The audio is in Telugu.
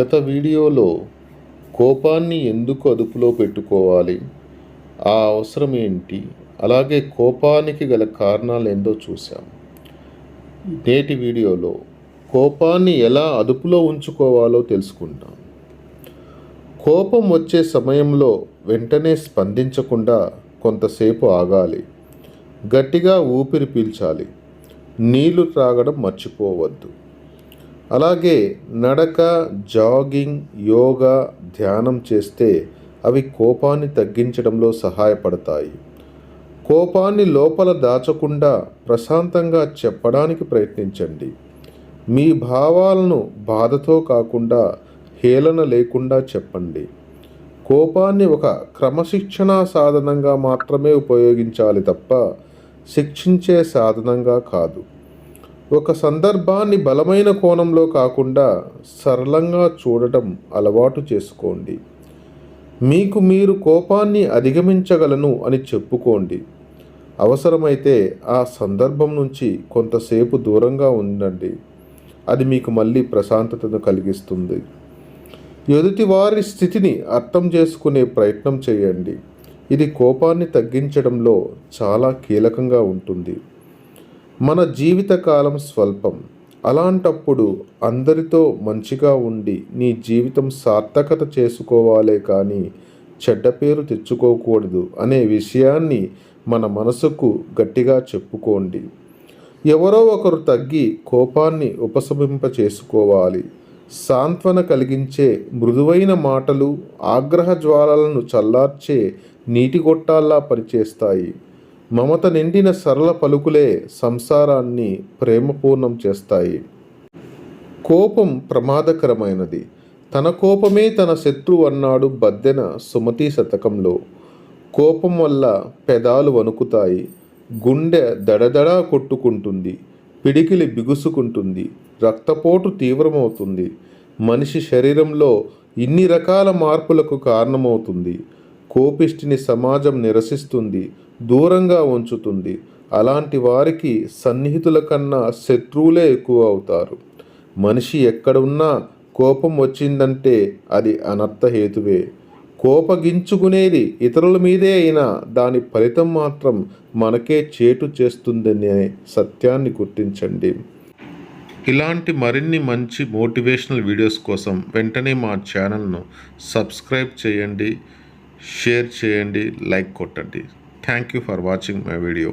గత వీడియోలో కోపాన్ని ఎందుకు అదుపులో పెట్టుకోవాలి? ఆ అవసరం ఏంటి? అలాగే కోపానికి గల కారణాలు ఏందో చూసాం నేటి వీడియోలో కోపాన్ని ఎలా అదుపులో ఉంచుకోవాలో తెలుసుకుంటాం. కోపం వచ్చే సమయంలో వెంటనే స్పందించకుండా కొంతసేపు ఆగాలి. గట్టిగా ఊపిరి పీల్చాలి. నీళ్ళు త్రాగడం మర్చిపోవద్దు. అలాగే నడక జాగింగ్ యోగా ధ్యానం చేస్తే అవి కోపాన్ని తగ్గించడంలో సహాయపడతాయి. కోపాన్ని లోపల దాచకుండా ప్రశాంతంగా చెప్పడానికి ప్రయత్నించండి. మీ భావాలను బాధతో కాకుండా హేళన లేకుండా చెప్పండి. కోపాన్ని ఒక క్రమశిక్షణా సాధనంగా మాత్రమే ఉపయోగించాలి తప్ప శిక్షించే సాధనంగా కాదు. ఒక సందర్భాన్ని బలమైన కోణంలో కాకుండా సరళంగా చూడటం అలవాటు చేసుకోండి. మీకు మీరు కోపాన్ని అధిగమించగలను అని చెప్పుకోండి. అవసరమైతే ఆ సందర్భం నుంచి కొంతసేపు దూరంగా ఉండండి. అది మీకు మళ్ళీ ప్రశాంతతను కలిగిస్తుంది. ఎదుటి వారి స్థితిని అర్థం చేసుకునే ప్రయత్నం చేయండి. ఇది కోపాన్ని తగ్గించడంలో చాలా కీలకంగా ఉంటుంది. మన జీవితకాలం స్వల్పం. అలాంటప్పుడు అందరితో మంచిగా ఉండి నీ జీవితం సార్థకత చేసుకోవాలే కానీ చెడ్డ పేరు తెచ్చుకోకూడదు అనే విషయాన్ని మన మనసుకు గట్టిగా చెప్పుకోండి. ఎవరో ఒకరు తగ్గి కోపాన్ని ఉపశమింప చేసుకోవాలి సాంత్వన కలిగించే మృదువైన మాటలు ఆగ్రహ జ్వాలలను చల్లార్చే నీటి గొట్టాల్లా పనిచేస్తాయి. మమత నిండిన సరళ పలుకులే సంసారాన్ని ప్రేమపూర్ణం చేస్తాయి. కోపం ప్రమాదకరమైనది. తన కోపమే తన శత్రువు అన్నాడు బద్దెన సుమతి శతకంలో. కోపం వల్ల పెదాలు వణుకుతాయి. గుండె దడదడా కొట్టుకుంటుంది. పిడికిలి బిగుసుకుంటుంది. రక్తపోటు తీవ్రమవుతుంది. మనిషి శరీరంలో ఇన్ని రకాల మార్పులకు కారణమవుతుంది. కోపిష్టిని సమాజం నిరసిస్తుంది దూరంగా ఉంచుతుంది. అలాంటి వారికి సన్నిహితుల కన్నా శత్రువులే ఎక్కువ అవుతారు. మనిషి ఎక్కడున్నా కోపం వచ్చిందంటే అది అనర్థహేతువే కోపగించుకునేది ఇతరుల మీదే అయినా దాని ఫలితం మాత్రం మనకే చేటు చేస్తుందనే సత్యాన్ని గుర్తించండి. ఇలాంటి మరిన్ని మంచి మోటివేషనల్ వీడియోస్ కోసం వెంటనే మా ఛానల్ను సబ్స్క్రైబ్ చేయండి. షేర్ చేయండి లైక్ కొట్టండి. Thank you for watching my video